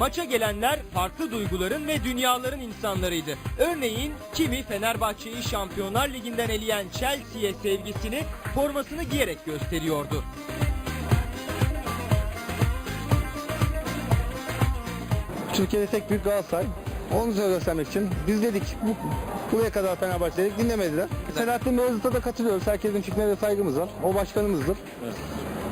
Maça gelenler farklı duyguların ve dünyaların insanlarıydı. Örneğin kimi Fenerbahçe'yi Şampiyonlar Ligi'nden eleyen Chelsea'ye sevgisini formasını giyerek gösteriyordu. Türkiye'de tek büyük Galatasaray. Onu göstermek için biz dedik bu, buraya kadar Fenerbahçe dedik dinlemediler. Selahattin Beyazıt'a da katılıyoruz. Herkesin fikrine de saygımız var. O başkanımızdır.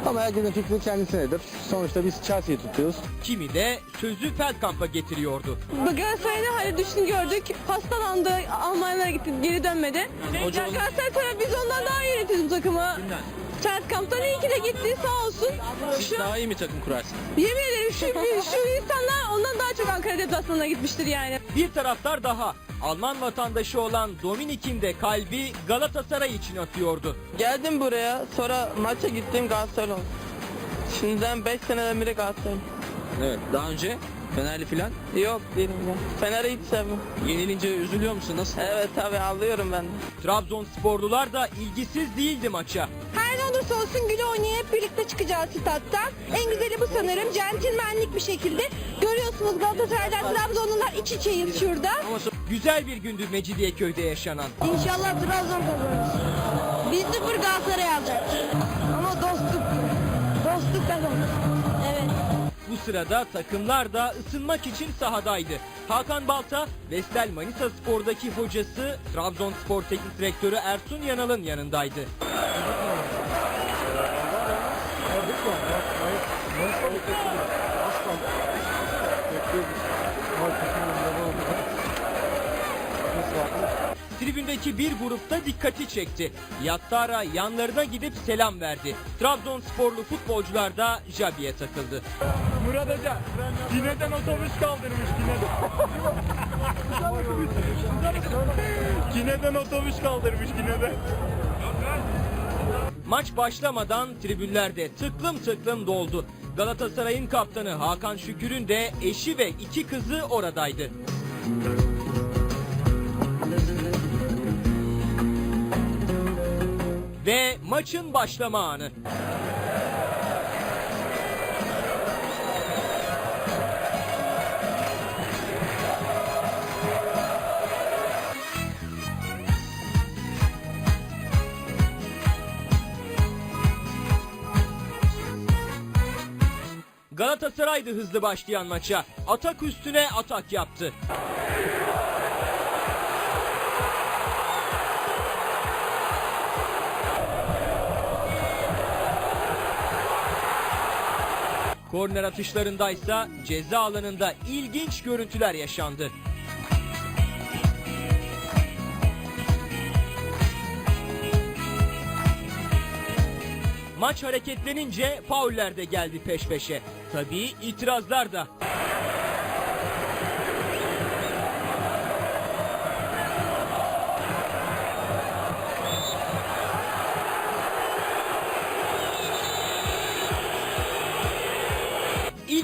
Ama herkesin fikri kendisindedir. Sonuçta biz Chelsea'yi tutuyoruz. Kimi de sözü Feldkamp'a getiriyordu. Galatasaray'da hali düştüğünü gördük. Hastalandı, Almanya'ya gitti, geri dönmedi. Ya Galatasaray tarafı biz ondan daha iyi yönetiyoruz bu takımı. Çarşkamp'tan iyi ki de gitti sağ olsun. Şu, Daha iyi mi takım kurarsın? yemin ederim şu, şu insanlar ondan daha çok Ankara deplasmanına gitmiştir yani. Bir taraftar daha. Alman vatandaşı olan Dominik'in de kalbi Galatasaray için atıyordu. Geldim buraya sonra maça gittim Galatasaray oldu. Şimdiden 5 seneden beri Galatasaray. Evet. Daha önce Fenerli filan. Yok değilim ben. Fener'i hiç sevmem. Yenilince üzülüyor musun? Nasıl? Evet tabi alıyorum ben de. Trabzonsporlular da ilgisiz değildi maça. Olursa olsun güle oynaya hep birlikte çıkacağız stat'tan. En güzeli bu sanırım. Centilmenlik bir şekilde. Görüyorsunuz Galatasaray'dan Trabzonlular iç içeyiz şurada. Güzel bir gündü Mecidiyeköy'de yaşanan. İnşallah Trabzon kazanır. 1-0 Galatasaray alacak. Ama dostluk. Dostluk kazanır. Evet. Bu sırada takımlar da ısınmak için sahadaydı. Hakan Balta, Vestel Manisa Spor'daki hocası Trabzonspor Teknik Direktörü Ersun Yanal'ın yanındaydı. Tribündeki bir grupta dikkati çekti. Yattara yanlarına gidip selam verdi. Trabzonsporlu futbolcular da Jabi'ye takıldı. Murat Hoca, Gine'den otobüs kaldırmış Gine'den. Gine'den otobüs kaldırmış Gine'den. Maç başlamadan tribünlerde tıklım tıklım doldu. Galatasaray'ın kaptanı Hakan Şükür'ün de eşi ve iki kızı oradaydı. Ve maçın başlama anı. Galatasaray'dı hızlı başlayan maça. Atak üstüne atak yaptı. Korner atışlarındaysa ceza alanında ilginç görüntüler yaşandı. Maç hareketlenince fauller de geldi peş peşe. Tabii itirazlar da.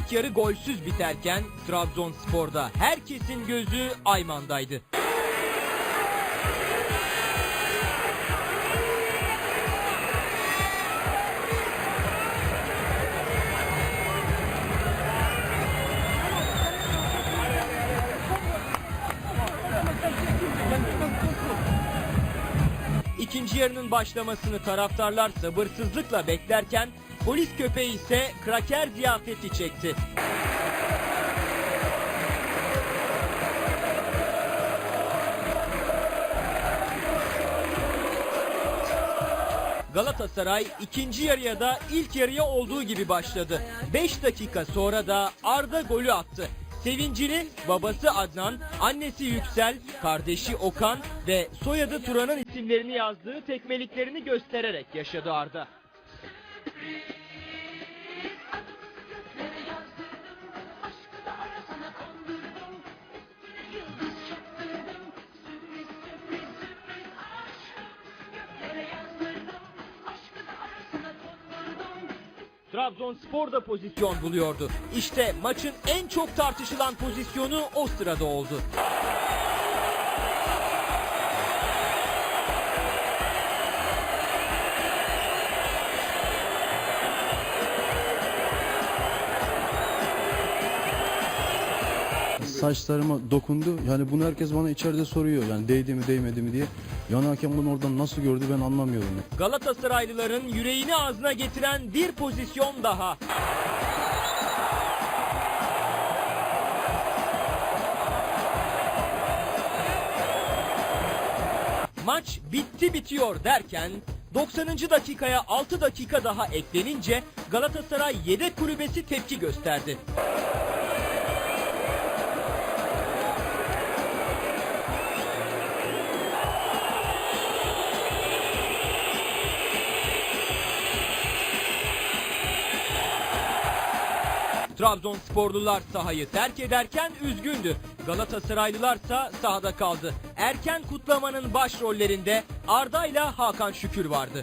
İlk yarı golsüz biterken Trabzonspor'da herkesin gözü Ayman'daydı. İkinci yarının başlamasını taraftarlar sabırsızlıkla beklerken polis köpeği ise kraker ziyafeti çekti. Galatasaray ikinci yarıya da ilk yarıya olduğu gibi başladı. 5 dakika sonra da Arda golü attı. Sevincini babası Adnan, annesi Yüksel, kardeşi Okan ve soyadı Turan'ın isimlerini yazdığı tekmeliklerini göstererek yaşadı Arda. Trabzonspor da pozisyon buluyordu. İşte maçın en çok tartışılan pozisyonu o sırada oldu. Saçlarıma dokundu. Yani bunu herkes bana içeride soruyor. Yani değdi mi değmedi mi diye. Yan hakem bunu oradan nasıl gördü ben anlamıyorum. Galatasaraylıların yüreğini ağzına getiren bir pozisyon daha. Maç bitti bitiyor derken 90. dakikaya 6 dakika daha eklenince Galatasaray yedek kulübesi tepki gösterdi. Trabzonsporlular sahayı terk ederken üzgündü. Galatasaraylılarsa sahada kaldı. Erken kutlamanın başrollerinde Arda ile Hakan Şükür vardı.